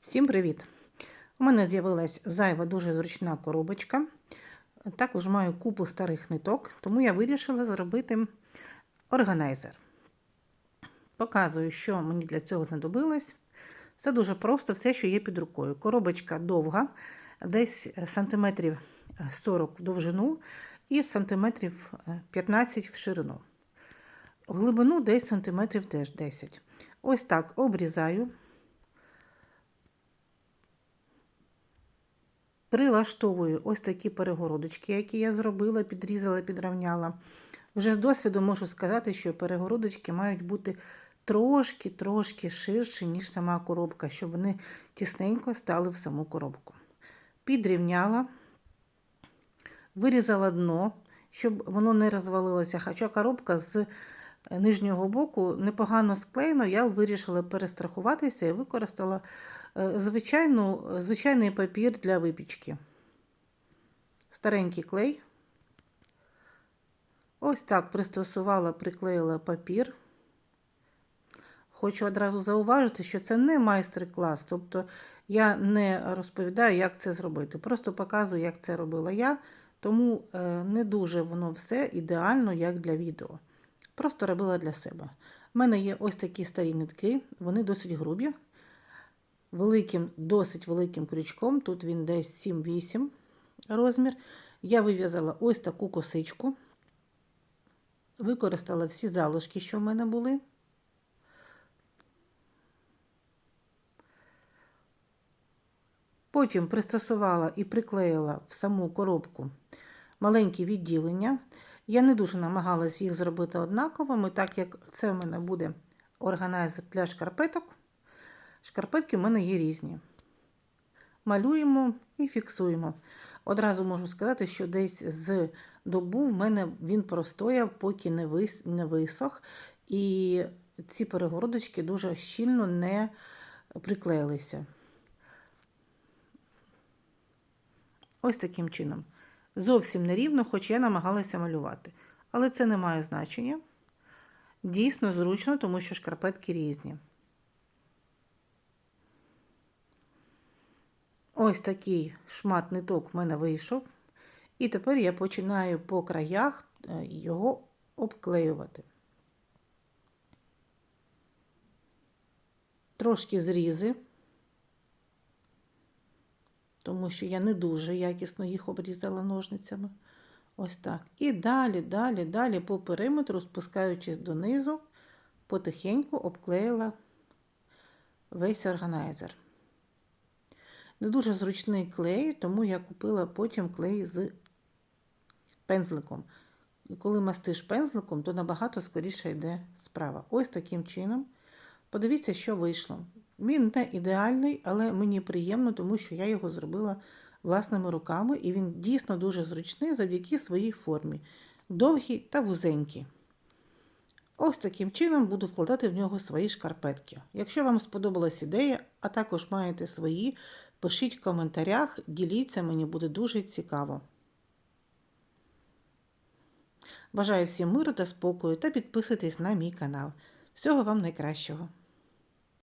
Всім привіт! У мене з'явилась зайва дуже зручна коробочка. Також маю купу старих ниток, тому я вирішила зробити органайзер. Показую, що мені для цього знадобилось. Все дуже просто, все, що є під рукою. Коробочка довга, десь сантиметрів 40 в довжину і сантиметрів 15 в ширину. В глибину десь сантиметрів теж 10. Ось так обрізаю. Прилаштовую ось такі перегородочки, які я зробила, підрізала, підравняла. Вже з досвіду можу сказати, що перегородочки мають бути трошки-трошки ширші, ніж сама коробка, щоб вони тісненько стали в саму коробку. Підрівняла, вирізала дно, щоб воно не розвалилося. Хоча коробка з нижнього боку непогано склеєно, я вирішила перестрахуватися і використала звичайну, звичайний папір для випічки. Старенький клей. Ось так пристосувала, приклеїла папір. Хочу одразу зауважити, що це не майстер-клас, тобто я не розповідаю, як це зробити. Просто показую, як це робила я, тому не дуже воно все ідеально, як для відео. Просто робила для себе. У мене є ось такі старі нитки, вони досить грубі великим, досить великим крючком, тут він десь 7-8 розмір. Я вив'язала ось таку косичку, використала всі залишки, що в мене були. Потім пристосувала і приклеїла в саму коробку маленькі відділення. Я не дуже намагалась їх зробити однаковими, так як це в мене буде органайзер для шкарпеток. Шкарпетки в мене є різні. Малюємо і фіксуємо. Одразу можу сказати, що десь з добу в мене він простояв, поки не, висох, і ці перегородочки дуже щільно не приклеїлися. Ось таким чином. Зовсім нерівно, хоч я намагалася малювати. Але це не має значення. Дійсно зручно, тому що шкарпетки різні. Ось такий шмат ниток в мене вийшов. І тепер я починаю по краях його обклеювати. Трошки зрізи, тому що я не дуже якісно їх обрізала ножницями. Ось так. І далі, далі, далі по периметру, спускаючись донизу, потихеньку обклеїла весь органайзер. Не дуже зручний клей, тому я купила потім клей з пензликом. І коли мастиш пензликом, то набагато скоріше йде справа. Ось таким чином. Подивіться, що вийшло. Він не ідеальний, але мені приємно, тому що я його зробила власними руками, і він дійсно дуже зручний завдяки своїй формі. Довгий та вузенький. Ось таким чином буду вкладати в нього свої шкарпетки. Якщо вам сподобалась ідея, а також маєте свої, пишіть в коментарях, діліться, мені буде дуже цікаво. Бажаю всім миру та спокою та підписуйтесь на мій канал. Всього вам найкращого!